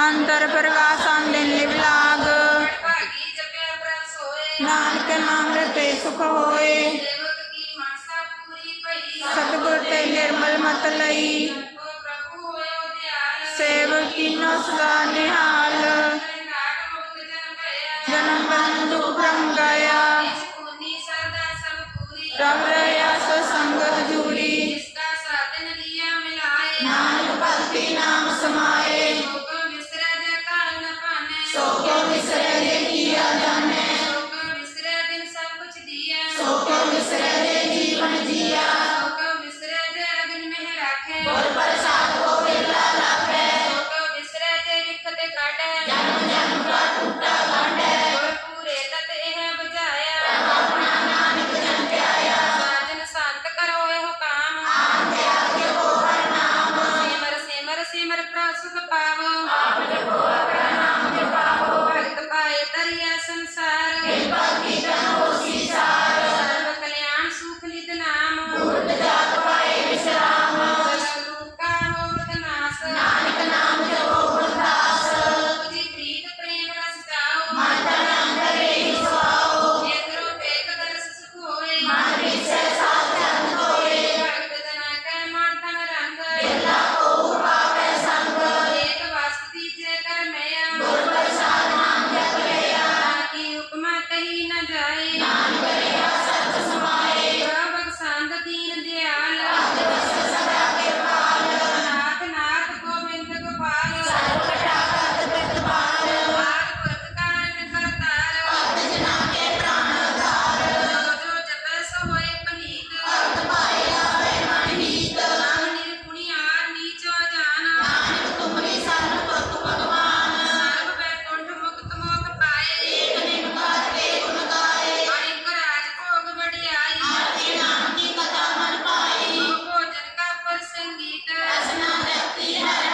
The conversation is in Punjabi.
ਅੰਤਰ ਪ੍ਰਵਾਸਾਂ ਦੇ ਨਿਵਲਾਗ ਭਾਗੀ ਜਪਿਆ ਪ੍ਰਭ ਸੋਏ ਨਾਨਕ ਨਾਮ ਰਤੇ ਸੁਖ ਹੋਏ। ਸਤਿਗੁਰ ਤੇ ਨਿਰਮਲ ਮਤ ਲਈ। ਰਵ ਰਹਾ ਸੋ ਸੰਗ ਹਜੂਰੀ ਜਿਸ ਦਾ ਸਾਧਨ ਲਿਆ ਮਿਲਾਏ ਨਾਨਕ ਭਗਤੀ ਨਾਮ ਸਮਾਏ ਸਤਿ ਪਾਵੋ ਆਪ ਜਪੋ ਆਪਣਾ ਨਾਮ ਜਪਾਵੋ ਭਗਤ ਪਾਏ ਤਰੀਐ ਸੰਸਾਰ। Peter. As an honor,